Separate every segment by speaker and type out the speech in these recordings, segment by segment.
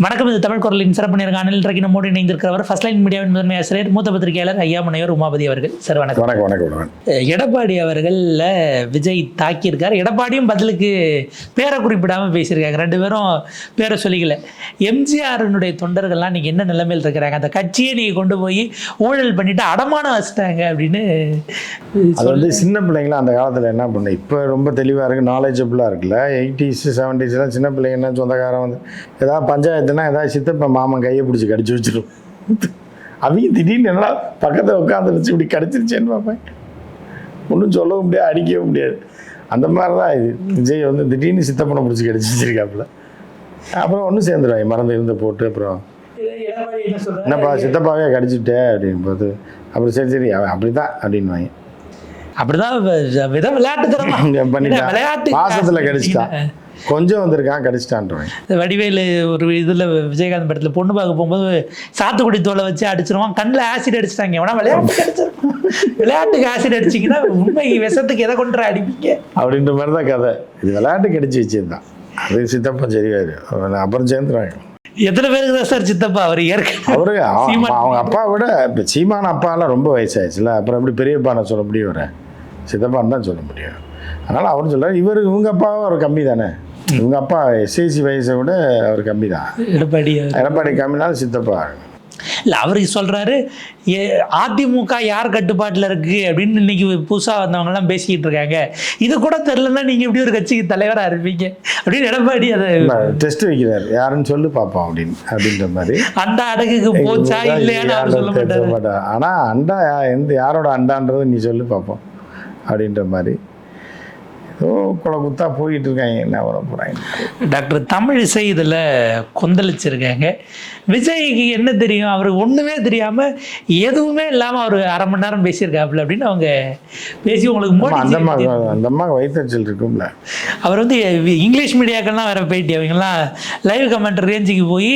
Speaker 1: வணக்கம் இது தமிழ் குரலின் சிறப்பு நேர்காணல். இன்றைக்கு நம்மோடு இணைந்திருக்கிறவர் ஃபர்ஸ்ட் லைன் மீடியாவின் முதன்மை ஆசிரியர் மூத்த பத்திரிகையாளர் ஐயா முனைவர் உமாபதி அவர்கள். சார் வணக்கம்.
Speaker 2: வணக்கம் வணக்கம்
Speaker 1: எடப்பாடி அவர்கள்ல விஜய் தாக்கியிருக்கார். எடப்பாடியும் பதிலுக்கு பேரை குறிப்பிடாமல் பேசியிருக்காங்க. ரெண்டு பேரும் பேரை சொல்லிக்கல. எம்ஜிஆரினுடைய தொண்டர்கள்லாம் இன்னைக்கு என்ன நிலைமையில் இருக்கிறாங்க? அந்த கட்சியை நீங்கள் கொண்டு போய் ஊழல் பண்ணிட்டு அடமானம் வச்சுட்டாங்க அப்படின்னு
Speaker 2: அது வந்து சின்ன பிள்ளைங்களாம் அந்த காலத்தில் என்ன பண்ண இப்போ ரொம்ப தெளிவாக இருக்குது நாலேஜபிளாக இருக்குல்ல. எயிட்டிஸ் செவன்டிஸ்லாம் சின்ன பிள்ளைங்க என்ன சொந்தக்காரன் வந்து ஏதாவது பஞ்சாயத்துனா ஏதாவது சித்தப்ப மாமன் கையை பிடிச்சி கடிச்சு வச்சிடும் அவங்க திடீர்னு என்னடா பக்கத்தில் உட்காந்துருச்சு இப்படி கடிச்சிருச்சேன்னு பார்ப்பேன். ஒன்றும் சொல்லவும் முடியாது அடிக்கவும் முடியாது. அந்த மாதிரி தான் இது. விஜய் வந்து திடீர்னு சித்தப்பனை பிடிச்சி கடிச்சு வச்சிருக்காப்புல. அப்புறம் ஒன்றும் சேர்ந்துருவாங்க மறந்து இருந்து போட்டு அப்புறம். என்னப்பா சித்தப்பாவே கடிச்சிட்டே அப்படின்னு பார்த்து அப்புறம் சரி சரி அப்படி தான் அப்படின்வாங்க
Speaker 1: அப்படிதான் வ- வித விளையாட்டுத்தனமா.
Speaker 2: பண்ணிட்டான். பாசத்துல கடிச்சிட்டான். கொஞ்சம் வந்திருக்கான் கடிச்சிட்டான்றவன்.
Speaker 1: வடிவேலு ஒரு இதில் விஜயகாந்த் படத்தில் பொண்ணு பார்க்க போகும்போது சாத்துக்குடி தோலை வச்சு அடிச்சிருவான். கண்ணில் ஆசிட் அடிச்சிட்டாங்க. எவனா விளையாட்டுக்கு அடிச்சிருவான் விளையாட்டுக்கு ஆசிட் அடிச்சிங்கன்னா உண்மை விஷத்துக்கு எதை கொண்டு அடிப்பீங்க?
Speaker 2: அப்படின்ற மாதிரி தான் கதை. இது விளையாட்டு கடிச்சு வச்சிருந்தான். அது சித்தப்பன் சரியாரு அப்புறம் சேர்ந்துருவாங்க.
Speaker 1: எத்தனை பேருக்கு தான் சார் சித்தப்பா? அவர் ஏற்கனவே
Speaker 2: அவரு. அவங்க அப்பா விட இப்போ சீமான அப்பாலாம் ரொம்ப வயசாயிடுச்சுல. அப்புறம் எப்படி பெரியப்பான சொல்ல முடியும் வர சித்தப்பான்னு தான் சொல்ல முடியும். அதனால் அவரும் சொல்றாரு இவர் இவங்க அப்பாவும் அவர் கம்மி தானே இவங்க அப்பா எஸ்ஐசி வயசை விட அவர் கம்மி தான்
Speaker 1: எடப்பாடி.
Speaker 2: எடப்பாடி கம்மினாலும் சித்தப்பா.
Speaker 1: இல்ல அவருக்கு சொல்றாரு ஏ, அதிமுக யார் கட்டுப்பாட்டில் இருக்கு அப்படின்னு இன்னைக்கு புதுசா வந்தவங்க எல்லாம் பேசிக்கிட்டு இருக்காங்க. இது கூட தெரிலன்னா நீங்க எப்படி ஒரு கட்சிக்கு தலைவரா இருப்பீங்க? அப்படின்னு எடப்பாடி அதை
Speaker 2: டெஸ்ட் வைக்கிறார். யாருன்னு சொல்லி பார்ப்போம் அப்படின்னு அப்படின்ற மாதிரி.
Speaker 1: அந்த அடகுக்கு போச்சா இல்லையான்னு அவர் சொல்ல மாட்டாரு.
Speaker 2: ஆனால் அண்டா எந்த யாரோட அண்டான்றது நீ சொல்லி பார்ப்போம் அப்படின்ற மாதிரி. ஏதோ குல குத்தா போயிட்டு இருக்காங்க என்ன வர போகிறாங்க
Speaker 1: டாக்டர் தமிழிசை இதில் கொந்தளிச்சிருக்காங்க. விஜய்க்கு என்ன தெரியும்? அவருக்கு ஒன்றுமே தெரியாமல் எதுவுமே இல்லாமல் அவர் அரை மணி நேரம் பேசியிருக்காப்புல அப்படின்னு அவங்க பேசி உங்களுக்கு
Speaker 2: அந்த அம்மா அந்த அம்மாவுக்கு வயிற்றுச்சல் இருக்கும்ல.
Speaker 1: அவர் வந்து இங்கிலீஷ் மீடியாக்கெல்லாம் வேற போயிட்டு அவங்கெல்லாம் லைவ் கமெண்ட் ரேஞ்சுக்கு போய்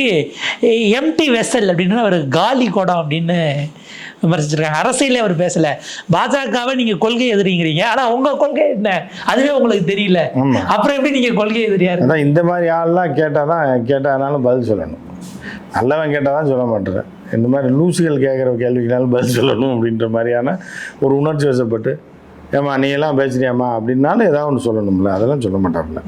Speaker 1: எம்டி வெசல் அப்படின்னு அவர் காலி குடம் அப்படின்னு விமர்சிச்சிருக்காங்க. அரசியலே அவர் பேசல. பாஜகவை நீங்க கொள்கை எதிரிங்கிறீங்க. ஆனா உங்க கொள்கை என்ன? அதுவே உங்களுக்கு தெரியல. அப்புறம் எப்படி நீங்க கொள்கை எதிரியாரு?
Speaker 2: அதான் இந்த மாதிரி ஆள்லாம் கேட்டால் தான் கேட்டானாலும் பதில் சொல்லணும். நல்லவன் கேட்டால் தான் சொல்ல மாட்டேறேன் இந்த மாதிரி லூசுகள் கேட்குற கேள்விக்குனாலும் பதில் சொல்லணும் அப்படின்ற மாதிரியான ஒரு உணர்ச்சி வசப்பட்டு ஏம்மா நீ எல்லாம் பேசுறியாம்மா அப்படின்னாலும் ஏதாவது ஒன்று சொல்லணும்ல. அதெல்லாம் சொல்ல மாட்டாப்புல.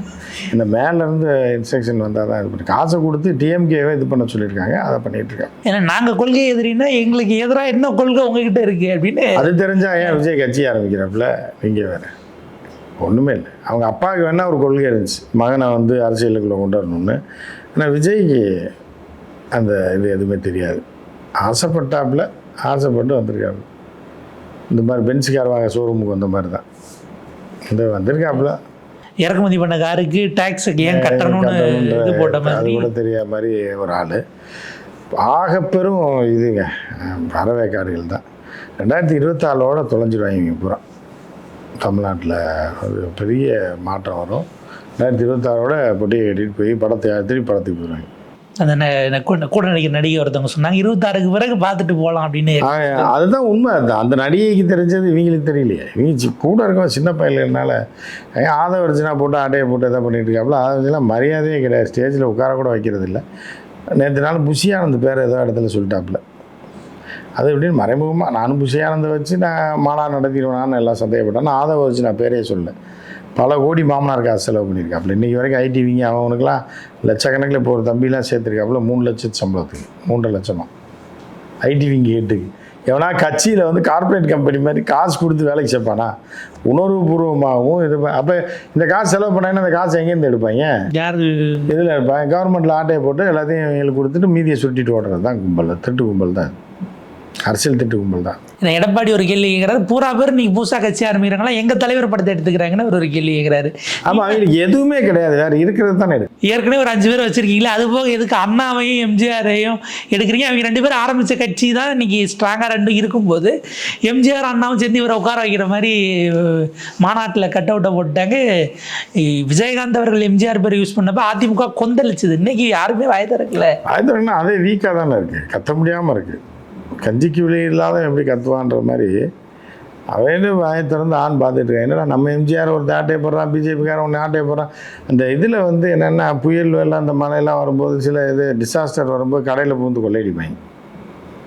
Speaker 2: இந்த மேலேருந்து இன்ஸ்ட்ரக்ஷன் வந்தால் தான் இது பண்ணி. காசை கொடுத்து டிஎம்கேவே இது பண்ண சொல்லியிருக்காங்க. அதை பண்ணிட்டு இருக்காங்க.
Speaker 1: ஏன்னா நாங்க கொள்கை எதிரின்னா எங்களுக்கு எதிராக என்ன கொள்கை உங்ககிட்ட இருக்கு அப்படின்னு
Speaker 2: அது தெரிஞ்சா ஏன் விஜய் கட்சி ஆரம்பிக்கிறாப்புல? நீங்கள் வேறு. ஒன்றுமே இல்லை. அவங்க அப்பாவுக்கு வேணா ஒரு கொள்கை இருந்துச்சு. மகனை வந்து அரசியலுக்குள்ளே கொண்டு வரணும்னு. ஆனால் விஜய்க்கு அந்த இது எதுவுமே தெரியாது. ஆசைப்பட்டாப்புல ஆசைப்பட்டு வந்திருக்காப்புல. இந்த மாதிரி பென்ஸ் கார் வாங்க ஷோரூமுக்கு வந்த மாதிரி தான் இந்த வந்திருக்காப்புல.
Speaker 1: இறக்குமதி பண்ண காருக்கு டாக்ஸ் ஏன் கட்டணும்னு இது போட்ட
Speaker 2: அது
Speaker 1: மாதிரி
Speaker 2: கூட தெரியாத மாதிரி ஒரு ஆள். ஆகப்பெரும் இதுங்க. பறவைக்காடுகள் தான். ரெண்டாயிரத்தி இருபத்தாலோட தொலைஞ்சிருவாங்க பூரா. தமிழ்நாட்டில் ஒரு பெரிய மாற்றம் வரும். ரெண்டாயிரத்தி இருபத்தாறோட பொட்டியை கட்டிட்டு போய் படத்தை திருப்பி படத்துக்கு போயிடுவாங்க.
Speaker 1: அந்த கூட நடிக்கிற நடிகை ஒருத்தவங்க சொன்னாங்க இருபத்தாறுக்கு பிறகு பார்த்துட்டு போகலாம் அப்படின்னு.
Speaker 2: அதுதான் உண்மை. அதுதான் அந்த நடிகைக்கு தெரிஞ்சது இவங்களுக்கு தெரியலையே. இவங்க கூட இருக்க சின்ன பையன்னால ஆதவ அர்ஜுனா போட்டு ஆட்டையை போட்டு எதாவது பண்ணிட்டு இருக்காப்புல ஆதவர்ஜனா மரியாதையே கிடையாது. ஸ்டேஜில் உட்கார கூட வைக்கிறது இல்லை நேற்று நாள் புஷியானந்த் பேர் ஏதோ இடத்துல சொல்லிட்டாப்புல. அது எப்படின்னு மறைமுகமாக நானும் புஷியானந்தை வச்சு நான் மாநாடு நடத்திடுவேனான்னு எல்லாம் சந்தேகப்பட்டேன். நான் ஆதவ அர்ஜுனா பேரே சொல்ல பல கோடி மாமனார் காசு செலவு பண்ணியிருக்காப்புல இன்றைக்கி வரைக்கும் ஐடிவிங்க அவனுக்குலாம் லட்சக்கணக்கில் இப்போ ஒரு தம்பிலாம் சேர்த்துருக்காப்புல மூணு லட்சத்து சம்பளத்துக்கு மூன்றரை லட்சமா. ஐடி விங் கேட்டுக்கு. எவனா கட்சியில் வந்து கார்ப்பரேட் கம்பெனி மாதிரி காசு கொடுத்து வேலைக்கு சேர்ப்பானா? உணர்வுபூர்வமாகவும் இது அப்போ இந்த காசு செலவு பண்ணாங்கன்னா இந்த காசு எங்கேருந்து எடுப்பாங்க
Speaker 1: யாரு?
Speaker 2: இதில் எடுப்பாங்க கவர்மெண்ட்டில் ஆட்டையை போட்டு எல்லாத்தையும் இவங்களுக்கு கொடுத்துட்டு மீதியை சுட்டிட்டு ஓடுறது தான் கும்பல் திட்டு கும்பல் தான். அரசியல் திட்டு கும்பல் தான்.
Speaker 1: இந்த எடப்பாடி ஒரு கேள்வி கேட்குறாரு பூரா பேர் நீங்க புதுசா கட்சி ஆரம்பிக்கிறாங்களா எங்க தலைவர் படத்தை எடுத்துக்கிறாங்கன்னு ஒரு கேள்வி கேட்குறாரு.
Speaker 2: ஆமாம் அவங்களுக்கு எதுவுமே கிடையாது வேறு இருக்கிறது தானே எடுக்கும்
Speaker 1: ஏற்கனவே ஒரு அஞ்சு பேர் வச்சிருக்கீங்களா அது போக எதுக்கு அண்ணாவையும் எம்ஜிஆரையும் எடுக்கிறீங்க? அவங்க ரெண்டு பேரும் ஆரம்பிச்ச கட்சி தான் இன்னைக்கு ஸ்ட்ராங்காக ரெண்டும் இருக்கும்போது எம்ஜிஆர் அண்ணாவும் சேர்ந்து இவரை உட்கார வைக்கிற மாதிரி மாநாட்டில் கட் அவுட்டை போட்டாங்க. விஜயகாந்த் அவர்கள் எம்ஜிஆர் பேர் யூஸ் பண்ணப்ப அதிமுக கொந்தளிச்சுது. இன்னைக்கு யாருமே வாய திறக்கல.
Speaker 2: ஆயுதம்னா அதே வீக்காக தானே இருக்குது கத்த முடியாமல் இருக்குது கஞ்சிக்கு விலை இல்லாத எப்படி கத்துவான்ற மாதிரி அவனு வாயை திறந்து ஆண் பார்த்துட்டு இருக்கான். என்னடா நம்ம எம்ஜிஆர் ஒரு ஆட்டையை போடுறான் பிஜேபிக்காரன் ஒன்று ஆட்டையை போடுறான். அந்த இதில் வந்து என்னென்னா புயல் வெள்ளம் அந்த மழையெல்லாம் வரும்போது சில இது டிசாஸ்டர் வரும்போது கடையில் பூந்து கொள்ளையடிப்பாங்க.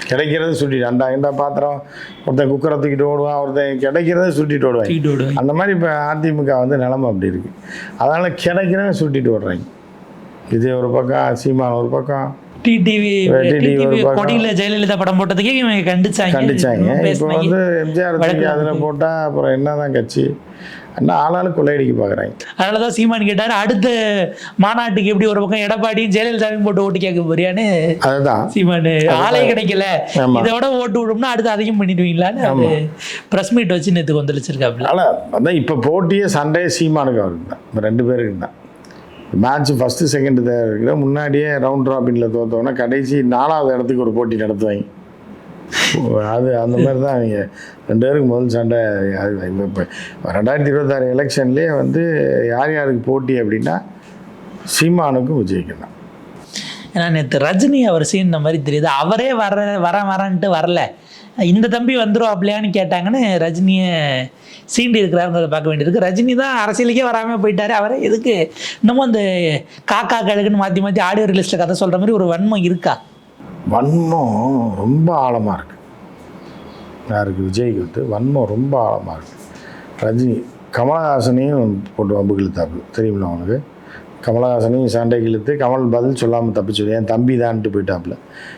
Speaker 2: கிடைக்கிறது சுட்டிட்டு அண்டா இண்டா பாத்திரம் ஒருத்தன் குக்கரை தூக்கிட்டு ஓடுவான் ஒருத்தன் கிடைக்கிறத சுட்டிட்டு ஓடுவாங்க. அந்த மாதிரி இப்போ அதிமுக வந்து நிலமை அப்படி இருக்குது அதனால் கிடைக்கிறவன் சுட்டிட்டு ஓடுறாங்க. விஜய் ஒரு பக்கம் சீமான் ஒரு பக்கம்
Speaker 1: டிடிவி. கொடியில ஜெயலலிதா படம் போட்டதுக்கே இவங்க கண்டிச்சாங்க.
Speaker 2: கண்டிச்சாங்க. இப்போ. வந்து எம்ஜிஆர் அதில் போட்டால் அப்புறம் என்னதான் கட்சி? என்ன ஆளாளுக்கு கொள்ளையடிக்க பார்க்குறாங்க.
Speaker 1: அதனாலதான் சீமான் கேட்டாரு அடுத்த மாநாட்டுக்கு எப்படி ஒரு பக்கம் எடப்பாடியும் ஜெயலலிதாவையும் போட்டு ஓட்டு கேட்க போறியான்னு
Speaker 2: அதுதான்.
Speaker 1: சீமான். ஆளே கிடைக்கல. இதோட ஓட்டு விடும்னா அடுத்து அதையும் பண்ணிடுவீங்களான்னு பிரஸ் மீட் வச்சு நேற்று கொந்தளிச்சிருக்காப்ல.
Speaker 2: அதனால் அதான் இப்போ போட்டியே சண்டே சீமானுக்கு அவருக்கு தான் ரெண்டு பேருக்கு தான் மேட்ச் ஃபஸ்ட்டு செகண்ட் தேர் இருக்கிற முன்னாடியே ரவுண்ட் ராபினில் தோத்தோன்னா கடைசி நாலாவது இடத்துக்கு ஒரு போட்டி நடத்துவாங்க. அது அந்த மாதிரி தான் அவங்க ரெண்டு பேருக்கு முதல் சண்டை. அது இப்போ ரெண்டாயிரத்தி இருபத்தாறு எலெக்ஷன்லேயே வந்து யார் யாருக்கு போட்டி அப்படின்னா சீமானுக்கும் விஜய்க்கு தான்
Speaker 1: ஏன்னா நேற்று ரஜினி அவர் சீன் மாதிரி தெரியுது. அவரே வர வர வரன்ட்டு வரல. இந்த தம்பி வந்துருவாப்லையான்னு கேட்டாங்கன்னு ரஜினியை சீண்டி இருக்கிறாருங்கிறத பார்க்க வேண்டியிருக்கு. ரஜினி தான் அரசியலுக்கே வராமல் போயிட்டார். அவரை எதுக்கு இன்னமும் அந்த காக்கா கழுகுன்னு மாற்றி மாற்றி ஆடியோ ரிலீஸில் கதை சொல்கிற மாதிரி ஒரு வன்மம் இருக்கா?
Speaker 2: வன்மம் ரொம்ப ஆழமாக இருக்குது யாருக்கு? விஜய்க்கு வந்து வன்மம் ரொம்ப ஆழமாக இருக்குது ரஜினி கமலஹாசனையும் போட்டு வம்பு இழுத்தாப்புல. தெரியுமில்ல அவனுக்கு கமலஹாசனையும் சண்டைக்கு இழுத்து கமல் பதில் சொல்லாமல் தப்பிச்சு என் தம்பி தான்ட்டு போயிட்டாப்புல.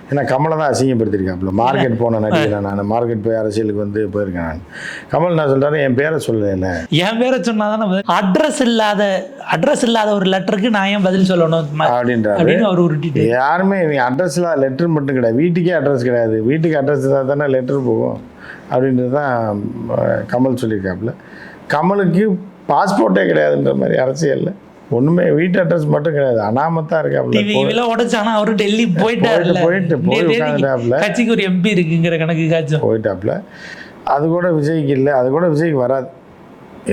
Speaker 2: ஏன்னா கமலை தான் அசிங்கப்படுத்திருக்காப்புல மார்க்கெட் போன நடிகர் நான். மார்க்கெட் போய் அரசியலுக்கு வந்து போயிருக்கேன் நான். கமல் என்ன சொல்கிறாரு என் பேரை சொல்லலை
Speaker 1: என் பேரை சொன்னாதானே அட்ரஸ் இல்லாத அட்ரஸ் இல்லாத ஒரு லெட்டருக்கு நான் ஏன் பதில் சொல்லணும்?
Speaker 2: அப்படின்றாரு.
Speaker 1: அவர் உருட்டிட்டு.
Speaker 2: யாருமே நீ அட்ரஸில் லெட்டர் மட்டும் கிடையாது. வீட்டுக்கே அட்ரஸ் கிடையாது. வீட்டுக்கு அட்ரஸ் இருந்தால் தானே லெட்டர் போகும். அப்படின்றது தான் கமல் சொல்லியிருக்காப்புல. கமலுக்கு பாஸ்போர்ட்டே கிடையாதுன்ற மாதிரி அரசியலில். ஒன்றுமே வீட்டு அட்ரஸ் மட்டும் கிடையாது. அனாமத்தான் இருக்காப்புல.
Speaker 1: டிவி இவெல்லாம் உடைச்சானா அவரு டெல்லி போயிட்டாருல்ல
Speaker 2: போயிட்டு, போய்
Speaker 1: டெல்லி
Speaker 2: உட்கார்ந்துட்டாப்புல.
Speaker 1: கட்சிக்கு ஒரு எம்பி இருக்குங்கிற கணக்கு காச்சும்
Speaker 2: போயிட்டாப்புல. அது கூட விஜய்க்கு இல்லை அது கூட விஜய்க்கு வராது.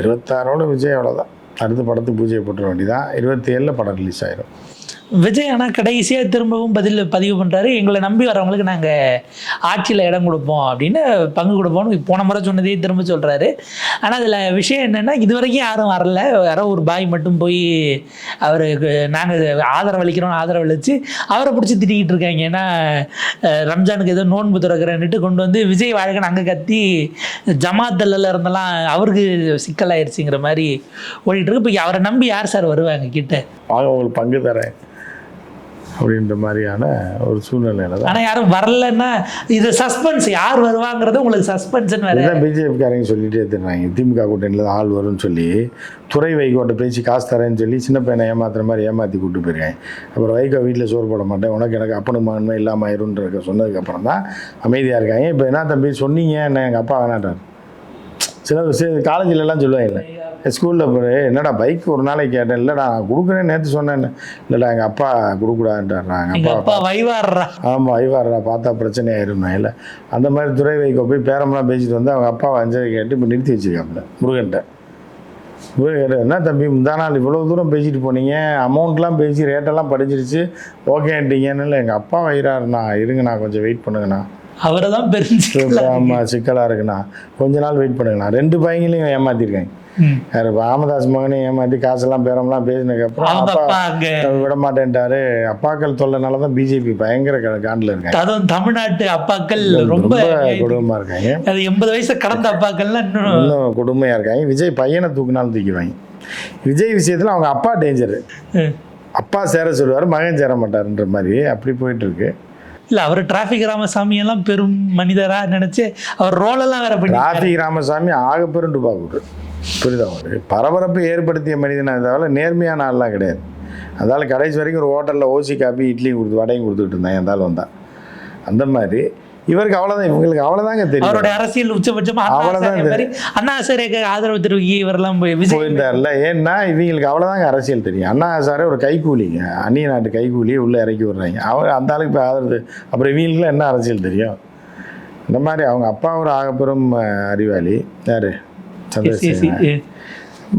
Speaker 2: இருபத்தாறோட விஜய் அவ்வளோதான் அடுத்த படத்துக்கு பூஜையை போட்டுற வேண்டியதான் இருபத்தி ஏழில் படம் ரிலீஸ் ஆயிரும்.
Speaker 1: விஜய் ஆனால் கடைசியாக திரும்பவும் பதில் பதிவு பண்ணுறாரு எங்களை நம்பி வரவங்களுக்கு நாங்கள் ஆட்சியில் இடம் கொடுப்போம் அப்படின்னு பங்கு கொடுப்போம்னு போன முறை சொன்னதே திரும்ப சொல்கிறாரு ஆனால் அதில் விஷயம் என்னென்னா இது வரைக்கும் யாரும் வரல. யாரோ ஒரு பாய் மட்டும் போய் அவருக்கு நாங்கள் ஆதரவளிக்கிறோம் ஆதரவளித்து அவரை பிடிச்சி திட்டிக்கிட்டு இருக்காங்க. ஏன்னா ரம்ஜானுக்கு ஏதோ நோன்பு திறக்கிறேன்னுட்டு கொண்டு வந்து விஜய் வாழ்க்கை அங்கே கத்தி ஜமாத்தல்ல இருந்தெல்லாம் அவருக்கு சிக்கலாயிருச்சுங்கிற மாதிரி ஓடிட்டு இருக்கு. இப்போ அவரை நம்பி யார் சார் வருவாங்க கிட்ட?
Speaker 2: அவங்களுக்கு பங்கு தரேன். அப்படின்ற மாதிரியான ஒரு சூழ்நிலையில தான்
Speaker 1: ஆனா யாரும் வரலன்னா இது சஸ்பென்ஸ் யார் வருவாங்கிறது உங்களுக்கு சஸ்பென்ஸ்னு வேற.
Speaker 2: இதுதான் பிஜேபிக்காரங்க சொல்லிட்டே தருவாங்க திமுக கூட்டணியில் தான் ஆள் வரும்னு சொல்லி துறை வைகோட்ட பேசி காசு தரேன்னு சொல்லி சின்ன பையனை ஏமாத்துற மாதிரி ஏமாற்றி கூப்பிட்டு போயிருக்காங்க. அப்புறம் வைகோ வீட்டில் சோறு போட மாட்டேன் உனக்கு எனக்கு அப்பனும் மகனுமே இல்லாமல் ஆயிரும்ன்ற சொன்னதுக்கப்புறம் தான் அமைதியாக இருக்காங்க. இப்போ என்ன தம்பி சொன்னீங்க? என்ன எங்கள் அப்பா வேணாட்டார் சில விஷயம் காலேஜிலலாம் சொல்லுவாங்கல்ல ஸ்கூலில் போய் என்னடா பைக் ஒரு நாளைக்கு கேட்டேன் இல்லைடா நான் கொடுக்குறேன் நேற்று சொன்னேன் இல்லைடா எங்கள் அப்பா கொடுக்கூடாதுன்றார்
Speaker 1: எங்க
Speaker 2: எங்கள் அப்பா
Speaker 1: அப்பா வைவாடுறா
Speaker 2: ஆமாம் ஐவாரா பார்த்தா பிரச்சனை ஆயிரும் இல்லை. அந்த மாதிரி துறை வைக்க போய் பேரம்லாம் பேசிட்டு வந்து அவங்க அப்பாவை அஞ்சரை கேட்டு இப்போ நிறுத்தி வச்சிருக்காப்புல முருகன்ட்ட. முருகன் என்ன தம்பி முந்தா நாள் இவ்வளோ தூரம் பேசிட்டு போனீங்க? அமௌண்ட்லாம் பேசி ரேட்டெல்லாம் படிச்சிருச்சு ஓகேன்ட்டீங்கன்னு இல்லை எங்கள் அப்பா வயிறாருண்ணா இருங்கண்ணா கொஞ்சம் வெயிட் பண்ணுங்கண்ணா.
Speaker 1: அவரை தான் பெருஞ்சு
Speaker 2: ஆமாம் சிக்கலாக இருக்குண்ணா. கொஞ்ச நாள் வெயிட் பண்ணுங்கண்ணா. ரெண்டு பையங்களையும் ஏமாற்றிருக்காங்க யார் ராமதாஸ் மகனையும் ஏமாற்றி காசெல்லாம் பேரம்லாம் பேசினதுக்கப்புறம்
Speaker 1: அவங்க
Speaker 2: அப்பா
Speaker 1: அப்பா அங்க
Speaker 2: விட மாட்டேன்ட்டாரு அப்பாக்கள் தொல்லைனால தான் பிஜேபி பயங்கர காண்டில் இருக்காங்க
Speaker 1: அதுவும் தமிழ்நாட்டு அப்பாக்கள் ரொம்ப
Speaker 2: கொடுமையாக இருக்காங்க.
Speaker 1: அது எண்பது வயசு கடந்த அப்பாக்கள்லாம் இன்னும்
Speaker 2: இன்னும் கொடுமையாக இருக்காங்க. விஜய் பையனை தூக்கினாலும் தூக்கிடுவாங்க. விஜய் விஷயத்தில் அவங்க அப்பா டேஞ்சரு. அப்பா சேர சொல்லுவார் மகன் சேர மாட்டாருன்ற மாதிரி. அப்படி போயிட்டு இருக்கு.
Speaker 1: இல்லை அவர் டிராஃபிக் ராமசாமி எல்லாம் பெரும் மனிதராக நினச்சி அவர் ரோலெல்லாம் வேற பண்ணி
Speaker 2: டிராஃபிக் ராமசாமி ஆக பெரும் டுபாக்கூர் புரியுதா ஒரு பரபரப்பை ஏற்படுத்திய மனிதனாக தவிர நேர்மையான ஆள்லாம் கிடையாது. அதனால் கடைசி வரைக்கும் ஒரு ஹோட்டலில் ஓசி காப்பி இட்லி கொடுத்து வடையும் கொடுத்துட்டு இருந்தேன் இருந்தாலும் வந்தான். அந்த மாதிரி இவருக்கு அவ்வளோதான் இவங்களுக்கு அவ்வளோதாங்க தெரியும்.
Speaker 1: அவருடைய அரசியல் உச்சபட்சமா அண்ணா
Speaker 2: அவ்வளவுதான்
Speaker 1: ஹசாரே மாதிரி அண்ணா ஹசாரேக்கு ஆதரவு தெரிவிக்கி இவரெல்லாம்
Speaker 2: போயிருந்தார்ல. ஏன்னா இவங்களுக்கு அவ்வளோதாங்க அரசியல் தெரியும். அண்ணா சாரே ஒரு கைக்கூலிங்க அந்நிய நாட்டு கைக்கூலியை உள்ளே இறக்கி விடுறாங்க. அவர் அந்த ஆளுக்கு இப்போ ஆதரவு அப்புறம் இவங்களுக்குலாம் என்ன அரசியல் தெரியும்? இந்த மாதிரி அவங்க அப்பா ஒரு ஆகப்பெரும் அறிவாளி. யார். சந்திரசேகர்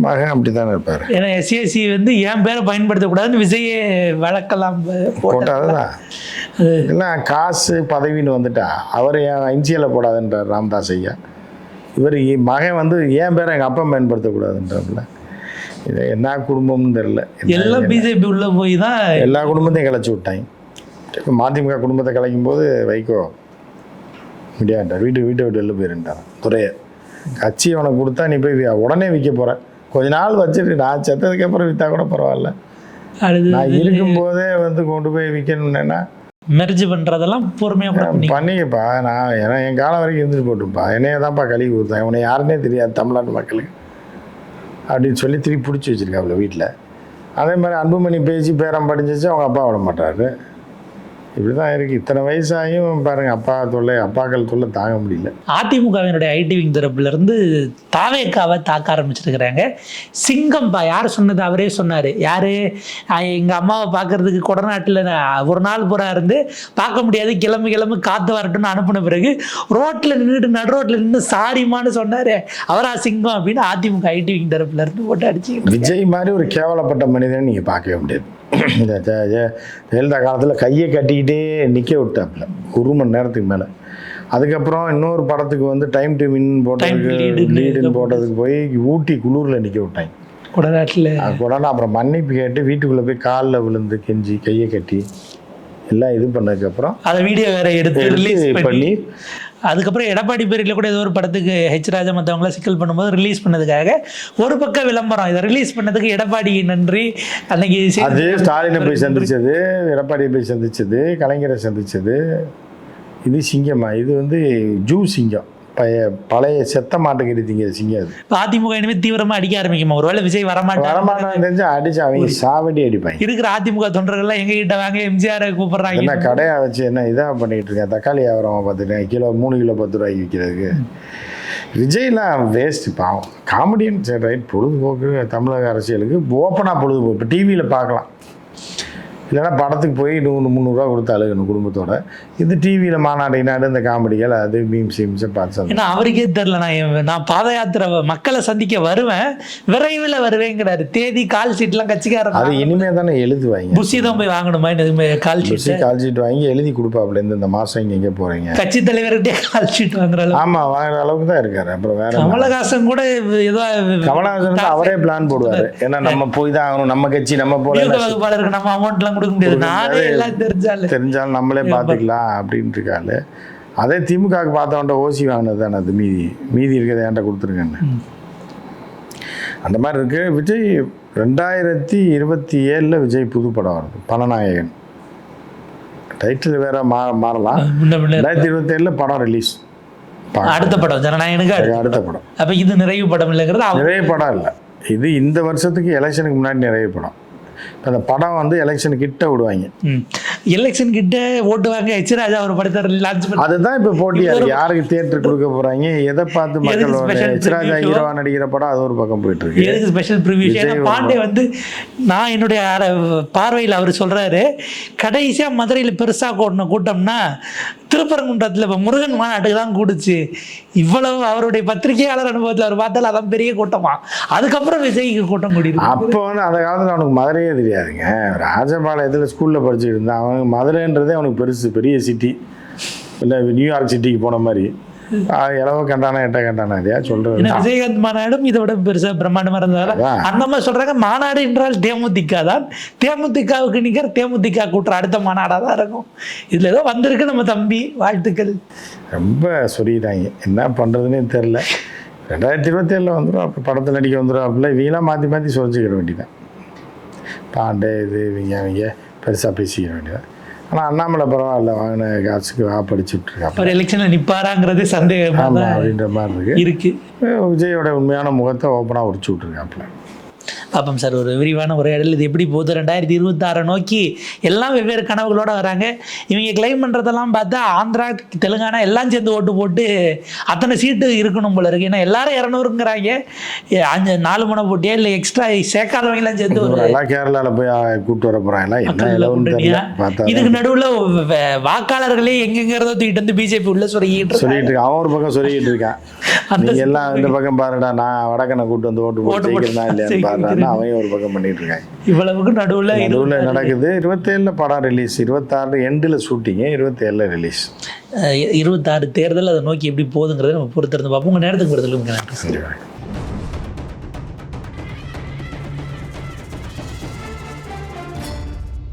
Speaker 2: மகன் அப்படி தானே இருப்பார்?
Speaker 1: ஏன்னா எஸ்சிஎஸ்சி வந்து என் பேரை பயன்படுத்தக்கூடாதுன்னு விஜயே வழக்கெல்லாம் போட்டார்.
Speaker 2: போட்டால் தான் எல்லாம் காசு பதவின்னு வந்துட்டா அவர் என் இன்சியலை போடாதுன்றார் ராமதாஸ் ஐயா. இவர் மகன் வந்து ஏன் பேரை எங்கள் அப்பா பயன்படுத்தக்கூடாதுன்றதுல இது என்ன குடும்பம்னு தெரில
Speaker 1: எல்லாம் பிஜேபி உள்ள போய் தான்
Speaker 2: எல்லா குடும்பத்தையும் கிளச்சி விட்டாங்க. மதிமுக குடும்பத்தை கலைக்கும் போது வைகோ முடியாட்டார் வீட்டுக்கு வீட்டை விட்டு வெளில போயிருந்தார் துறையை கட்சி அவனுக்கு கொடுத்தா நீ போய் உடனே விற்க போகிறேன் கொஞ்ச நாள் வச்சுட்டு நான் செத்ததுக்கு அப்புறம் விற்றா கூட பரவாயில்ல. நான் இருக்கும்போதே வந்து கொண்டு போய் விற்கணும்னா
Speaker 1: மெர்ஜ் பண்றதெல்லாம் பொறுமையா அப்புறம் பண்ணி
Speaker 2: பண்ணிக்கப்பா நான் ஏன்னா என் காலம் வரைக்கும் இருந்துட்டு போட்டுப்பா. என்னைய தான்ப்பா கழுவி கொடுத்தேன் இவனை யாருன்னே தெரியாது தமிழ்நாட்டு மக்களுக்கு. அப்படின்னு சொல்லி திருப்பி பிடிச்சி வச்சிருக்காப்புல வீட்டில் அதே மாதிரி அன்புமணி பேசி பேரம் படிஞ்சிச்சு அவங்க அப்பா விட மாட்டாரு. இப்படி தான் இருக்குது இத்தனை வயசாகியும் பாருங்க அப்பா தொல்லை அப்பாக்கள் தொல்லை தாங்க முடியல.
Speaker 1: அதிமுகவினுடைய ஐடி விங் தரப்புல இருந்து தாவேக்காவை தாக்க ஆரம்பிச்சிருக்கிறாங்க. சிங்கம்பா யார் சொன்னது? அவரே சொன்னார். யார்? எங்கள் அம்மாவை பார்க்கறதுக்கு கொடநாட்டில் ஒரு நாள் பூரா இருந்து பார்க்க முடியாது. கிளம்பு கிளம்பு காற்று வரட்டும்னு அனுப்பின பிறகு ரோட்டில் நின்றுட்டு நடு ரோட்டில் நின்று சாரிமான்னு சொன்னார். அவரா சிங்கம் அப்படின்னு அதிமுக ஐடி விங் தரப்புல இருந்து போட்டு அடிச்சுக்கிட்டு
Speaker 2: விஜய் மாதிரி ஒரு கேவலப்பட்ட மனிதனை நீங்கள் பார்க்கவே முடியாது. இந்த ஜெயலலிதா காலத்தில் கையை கட்டிக்கிட்டே நிற்க விட்டாப்புல. ஒரு மணி நேரத்துக்கு மேலே. அதுக்கப்புறம் இன்னொரு படத்துக்கு வந்து டைம் டு வின் போட்டதுக்கு லீடுன்னு போட்டதுக்கு போய் ஊட்டி குளூரில் நிற்க விட்டாங்க.
Speaker 1: கொடநாட்டில்.
Speaker 2: அப்புறம் மன்னிப்பு கேட்டு வீட்டுக்குள்ளே போய் காலில் விழுந்து கெஞ்சி கையை கட்டி எல்லாம் இது பண்ணதுக்கப்புறம்
Speaker 1: அதை வீடியோ வேற எடுத்து ரிலீஸ் பண்ணி அதுக்கப்புறம் எடப்பாடி பேரில் கூட ஏதோ ஒரு படத்துக்கு ஹெச் ராஜா மற்றவங்களாம் சிக்கல் பண்ணும்போது ரிலீஸ் பண்ணதுக்காக ஒரு பக்க விளம்பரம். இதை ரிலீஸ் பண்ணதுக்கு எடப்பாடி நன்றி. அன்னைக்கு
Speaker 2: அது ஸ்டாலினை போய் சந்திச்சது எடப்பாடியை போய் சந்திச்சது கலைஞரை சந்திச்சது. இது சிங்கமா இது வந்து ஜூ சிங்கம். பழைய பழைய செத்த மாட்டுக்கறி திங்க சிங்கம் அது.
Speaker 1: அதிமுக இனிமே தீவிரமா அடிக்க ஆரம்பிக்குமா? ஒருவேளை விஜய் வரமாட்டார்?
Speaker 2: வரமாட்டான்னு தெரிஞ்சு அடிச்சு அவங்க சாவடி அடிப்பாங்க.
Speaker 1: இருக்கிற அதிமுக தொண்டர்கள்லாம் எங்க கிட்ட வாங்க எம்ஜிஆர்
Speaker 2: என்ன
Speaker 1: கூப்பிடுறாங்க
Speaker 2: கடையை வச்சு என்ன இதாக பண்ணிட்டு இருக்கேன் தக்காளி வியாபாரம் பார்த்துட்டேன் கிலோ மூணு கிலோ பத்து ரூபாய்க்கு விற்கிறதுக்கு விஜய்லாம் வேஸ்ட் பாவம். காமெடியன் சரி ரைட் பொழுதுபோக்கு தமிழக அரசியலுக்கு ஓப்பனாக பொழுதுபோக்கு. இப்போ டிவியில் பார்க்கலாம். இல்லைன்னா படத்துக்கு போய் நூறு முந்நூறுரூவா கொடுத்து அழுகணும் குடும்பத்தோட. இது டிவியில் மாநாடு நாடு இந்த காமெடிகள் அது மீம்ஸ் மீம்ஸை பார்த்து.
Speaker 1: ஏன்னா அவருக்கே தெரியல நான் நான் பாத யாத்திரை மக்களை சந்திக்க வருவேன் விரைவில் வருவேங்கிறாரு. தேதி கால் சீட்லாம்
Speaker 2: அது
Speaker 1: கட்சிக்காரன்
Speaker 2: இனிமே தானே எழுதுவாங்க.
Speaker 1: புஷி தான் போய் வாங்கணுமா எதுவுமே கால் ஷீட்
Speaker 2: கால் சீட் வாங்கி எழுதி கொடுப்பாப்புல இந்த இந்த மாதம் இங்கே எங்கே போகிறீங்க
Speaker 1: கட்சி தலைவர்கிட்டே கால் ஷீட் வாங்குற
Speaker 2: ஆமாம் வாங்குற அளவுக்கு தான் இருக்காரு. அப்புறம் வேற?
Speaker 1: கமலஹாசன் கூட ஏதோ
Speaker 2: கமலஹாசன் அவரே பிளான் போடுவாரு. ஏன்னா நம்ம போய் தான் ஆகணும். நம்ம கட்சி நம்ம போல
Speaker 1: நம்ம அமௌண்ட்லாம் கொடுக்க முடியாது. நானே எல்லாம் தெரிஞ்சாலும்
Speaker 2: தெரிஞ்சாலும் நம்மளே பார்த்துக்கலாம் அப்படின்ட்டு இருக்காரு அதே திமுகவுக்கு பார்த்தவன்ட்ட ஓசி வாங்கினது தானே அது மீதி. மீதி இருக்கிறத என்கிட்ட கொடுத்துருங்கன்னு. அந்த மாதிரி இருக்கு. விஜய் ரெண்டாயிரத்தி இருபத்தி ஏழில் விஜய் புது படம் வருது. பணநாயகன் டைட்டில் வேற மா மாறலாம். ரெண்டாயிரத்தி இருபத்தி ஏழில் படம் ரிலீஸ்
Speaker 1: அடுத்த படம் ஜனநாயகனுக்கு அடுத்த
Speaker 2: படம்.
Speaker 1: அப்ப இது நிறைவு படம் இல்லைங்கிறது
Speaker 2: நிறைய படம் இல்லை. இது இந்த வருஷத்துக்கு எலெக்ஷனுக்கு முன்னாடி நிறைய படம். அந்த படம் வந்து எலெக்ஷன் கிட்ட விடுவாங்க.
Speaker 1: எலெக்ஷன் கிட்ட ஓட்டு வாங்க எச் ராஜா ஒரு படத்தை லான்ச் பண்ணி
Speaker 2: அதுதான் இப்ப போட்டியா? இருக்கு யாருக்கு தியேட்டர் கொடுக்க போறாங்க? எதை பார்த்து மக்கள் எச்ராஜா
Speaker 1: preview?
Speaker 2: ஹீரோவா நடிக்கிற படம் அது ஒரு பக்கம் போயிட்டு இருக்கு
Speaker 1: எதுக்கு ஸ்பெஷல் ப்ரிவியூ ஏன்னா பாண்டே வந்து நான் என்னுடைய பார்வையில் அவர் சொல்றாரு கடைசியா மதுரையில் பெருசா கூட்டின கூட்டம்னா திருப்பரங்குன்றத்தில் இப்போ முருகன் மாநாட்டுக்கு தான் கூடுச்சு. இவ்வளவு அவருடைய பத்திரிகையாளர் அனுபவத்தில் அவர் பார்த்தாலும் அதான் பெரிய கூட்டமா. அதுக்கப்புறம் விஜய்க்கு கூட்டம் கூடியிருக்கு.
Speaker 2: அப்போ வந்து அந்த காலத்துல அவனுக்கு மதுரையே தெரியாதுங்க. ராஜபாளையத்தில் ஸ்கூல்ல படிச்சுட்டு இருந்தான். அவனுக்கு மதுரைன்றதே அவனுக்கு பெருசு பெரிய சிட்டி இல்லை நியூயார்க் சிட்டிக்கு போன மாதிரி. இளவ கண்டானா எட்ட கண்டானா அதையா சொல்றது
Speaker 1: விஜயகாந்த் மாநாடும் இதை விட பெருசா பிரம்மாண்டமா இருந்ததால. அந்த மாதிரி சொல்றாங்க மாநாடு என்றால் தேமுதிக தான். தேமுதிகவுக்கு நிகர் தேமுதிக கூட்டுற அடுத்த மாநாடா தான் இருக்கும். இதுல ஏதோ வந்திருக்கு நம்ம தம்பி வாழ்த்துக்கள்.
Speaker 2: ரொம்ப சொல்லிட்டாங்க. என்ன பண்ணுறதுனே தெரில ரெண்டாயிரத்தி இருபத்தேழில் வந்துடும் அப்போ படத்தில் நடிக்க வந்துடும் அப்படிலாம் இவங்களாம் மாற்றி மாற்றி சொல்லிச்சுக்கிற வேண்டியதான் பாண்டே இது இவங்க அவங்க பெருசாக பேசிக்கிற வேண்டியதான் ஆனால் அண்ணாமலை பரவாயில்ல வாங்கின காசுக்கு இருக்காப்ப
Speaker 1: அவர் எலெக்ஷன்ல நிப்பாராங்கிறதே சந்தேகமா
Speaker 2: அப்படின்ற மாதிரி இருக்கு.
Speaker 1: இருக்கு.
Speaker 2: விஜயோட உண்மையான முகத்தை ஓப்பனாக உரிச்சு விட்ருக்காப்புல
Speaker 1: பாப்போம் சார் ஒரு விரிவான உரையாடல். இது எப்படி போகுது? ரெண்டாயிரத்தி இருபத்தாறை நோக்கி எல்லாம் வெவ்வேறு கனவுகளோட வராங்க. இவங்க கிளைம் பண்ணுறதெல்லாம் பார்த்தா ஆந்திரா தெலுங்கானா எல்லாம் சேர்ந்து ஓட்டு போட்டு அத்தனை சீட்டு இருக்கணும் போல இருக்கு. ஏன்னா எல்லாரும் இரநூறுங்கிறாங்க. அஞ்சு நாலு முனை போட்டியா? இல்லை எக்ஸ்ட்ரா சேர்க்காதவங்கலாம் சேர்ந்து ஒரு
Speaker 2: எல்லாம் கேரளாவில் போய் கூப்பிட்டு வர போகிறாங்களா
Speaker 1: இதுக்கு நடுவுல வாக்காளர்களே எங்கெங்கிறதோ தூக்கிட்டு வந்து பிஜேபி உள்ள சொல்லிக்கிட்டு.
Speaker 2: சொல்லிட்டு இருக்கான் அவன் ஒரு பக்கம் சொல்லிட்டு இருக்கான். எல்லாம் இந்த பக்கம் பாருடா நான் வடக்கனை கூட்டு வந்து ஓட்டு போட்டு ஜெயிக்கிறதா இல்லையான்னு. பாருடா. பண்ண அவங்க ஒரு பக்கம் பண்ணிட்டு இருக்காங்க
Speaker 1: இவ்வளவுக்கு நடுவுல
Speaker 2: நடுவில் நடக்குது? இருபத்தேழில் படம் ரிலீஸ் இருபத்தாறு எண்டில் ஷூட்டிங்கு இருபத்தேழில் ரிலீஸ்
Speaker 1: இருபத்தாறு தேர்தல் அதை நோக்கி எப்படி போகுதுங்கிறத நம்ம பொறுத்திருந்து பார்ப்போம். உங்கள் நேரத்துக்கு பொறுத்தளவுக்கு நன்றி